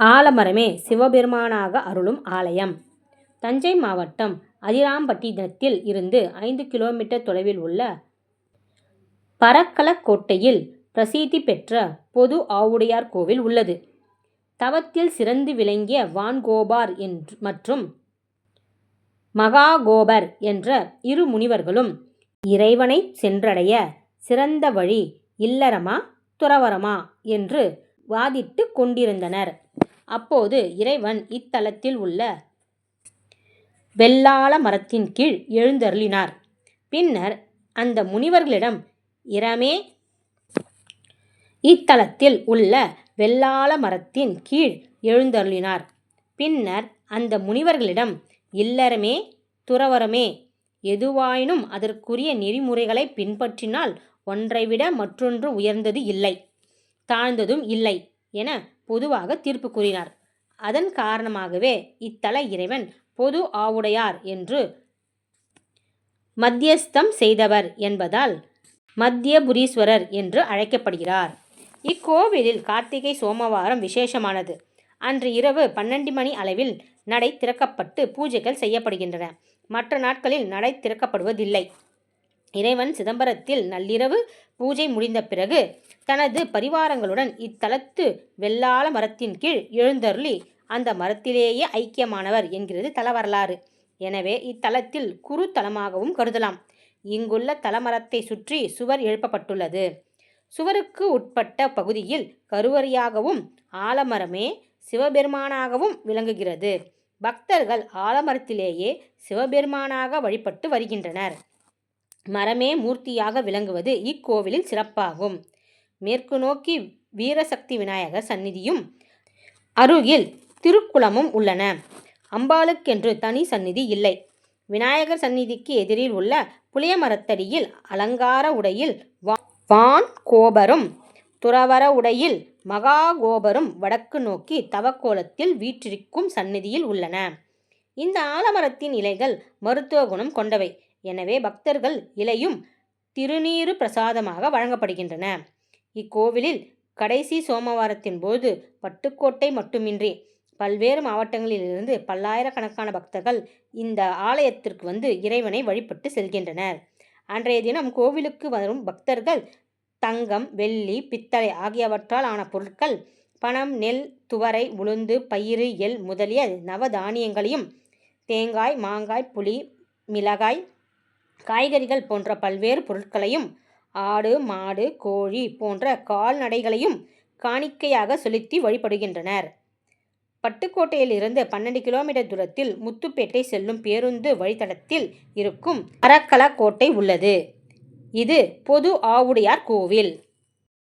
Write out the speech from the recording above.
ஆலமரமே சிவபெருமானாக அருளும் ஆலயம் தஞ்சை மாவட்டம் அதிராம்பட்டினத்தில் இருந்து ஐந்து கிலோமீட்டர் தொலைவில் உள்ள பரக்கலக்கோட்டையில் பிரசித்தி பெற்ற பொது ஆவுடையார் கோவில் உள்ளது. தவத்தில் சிறந்து விளங்கிய வான்கோபார் மற்றும் மகாகோபர் என்ற இரு முனிவர்களும் இறைவனை சென்றடைய சிறந்த வழி இல்லறமா துறவரமா என்று வாதிட்டு கொண்டிருந்தனர். அப்போது இறைவன் இத்தலத்தில் உள்ள வெள்ளாள மரத்தின் கீழ் எழுந்தருளினார். பின்னர் அந்த முனிவர்களிடம் இரமே இத்தலத்தில் உள்ள வெள்ளாள மரத்தின் கீழ் எழுந்தருளினார். பின்னர் அந்த முனிவர்களிடம் இல்லறமே துறவரமே எதுவாயினும் அதற்குரிய நெறிமுறைகளைப் பின்பற்றினால் ஒன்றைவிட மற்றொன்று உயர்ந்தது இல்லை தாழ்ந்ததும் இல்லை என பொதுவாக தீர்ப்பு கூறினார். அதன் காரணமாகவே இத்தல இறைவன் பொது ஆவுடையார் என்று மத்தியஸ்தம் செய்தவர் என்பதால் மத்தியபுரீஸ்வரர் என்று அழைக்கப்படுகிறார். இக்கோவிலில் கார்த்திகை சோமவாரம் விசேஷமானது. அன்று இரவு பன்னெண்டு மணி அளவில் நடை திறக்கப்பட்டு பூஜைகள் செய்யப்படுகின்றன. மற்ற நாட்களில் நடை திறக்கப்படுவதில்லை. இறைவன் சிதம்பரத்தில் நள்ளிரவு பூஜை முடிந்த பிறகு தனது பரிவாரங்களுடன் இத்தலத்து வெள்ளாள மரத்தின் கீழ் எழுந்தருளி அந்த மரத்திலேயே ஐக்கியமானவர் என்கிறது தல வரலாறு எனவே இத்தலத்தில் குரு தலமாகவும் கருதலாம். இங்குள்ள தலமரத்தை சுற்றி சுவர் எழுப்பப்பட்டுள்ளது. சுவருக்கு உட்பட்ட பகுதியில் கருவறையாகவும் ஆலமரமே சிவபெருமானாகவும் விளங்குகிறது. பக்தர்கள் ஆலமரத்திலேயே சிவபெருமானாக வழிபட்டு வருகின்றனர். மரமே மூர்த்தியாக விளங்குவது இக்கோவிலில் சிறப்பாகும். மேற்கு நோக்கி வீரசக்தி விநாயகர் சந்நிதியும் அருகில் திருக்குளமும் உள்ளன. அம்பாளுக்கென்று தனி சந்நிதி இல்லை. விநாயகர் சந்நிதிக்கு எதிரில் உள்ள புளியமரத்தடியில் அலங்கார உடையில் வான்கோபரும் துறவற உடையில் மகாகோபரும் வடக்கு நோக்கி தவக்கோலத்தில் வீற்றிருக்கும் சந்நிதியில் உள்ளன. இந்த ஆலமரத்தின் இலைகள் மருத்துவ குணம் கொண்டவை. எனவே பக்தர்கள் இலையும் திருநீறு பிரசாதமாக வழங்கப்படுகின்றன. இக்கோவிலில் கடைசி சோமவாரத்தின் போது பட்டுக்கோட்டை மட்டுமின்றி பல்வேறு மாவட்டங்களிலிருந்து பல்லாயிரக்கணக்கான பக்தர்கள் இந்த ஆலயத்திற்கு வந்து இறைவனை வழிபட்டு செல்கின்றனர். அன்றைய தினம் கோவிலுக்கு வரும் பக்தர்கள் தங்கம் வெள்ளி பித்தளை ஆகியவற்றால் ஆன பொருட்கள் பணம் நெல் துவரை உளுந்து பயிறு எல் முதலிய நவதானியங்களையும் தேங்காய் மாங்காய் புளி மிளகாய் காய்கறிகள் போன்ற பல்வேறு பொருட்களையும் ஆடு மாடு கோழி போன்ற கால்நடைகளையும் காணிக்கையாக செலுத்தி வழிபடுகின்றனர். பட்டுக்கோட்டையில் இருந்து கிலோமீட்டர் தூரத்தில் முத்துப்பேட்டை செல்லும் பேருந்து வழித்தடத்தில் இருக்கும் பரக்கலக்கோட்டை உள்ளது. இது பொது ஆவுடையார் கோவில்.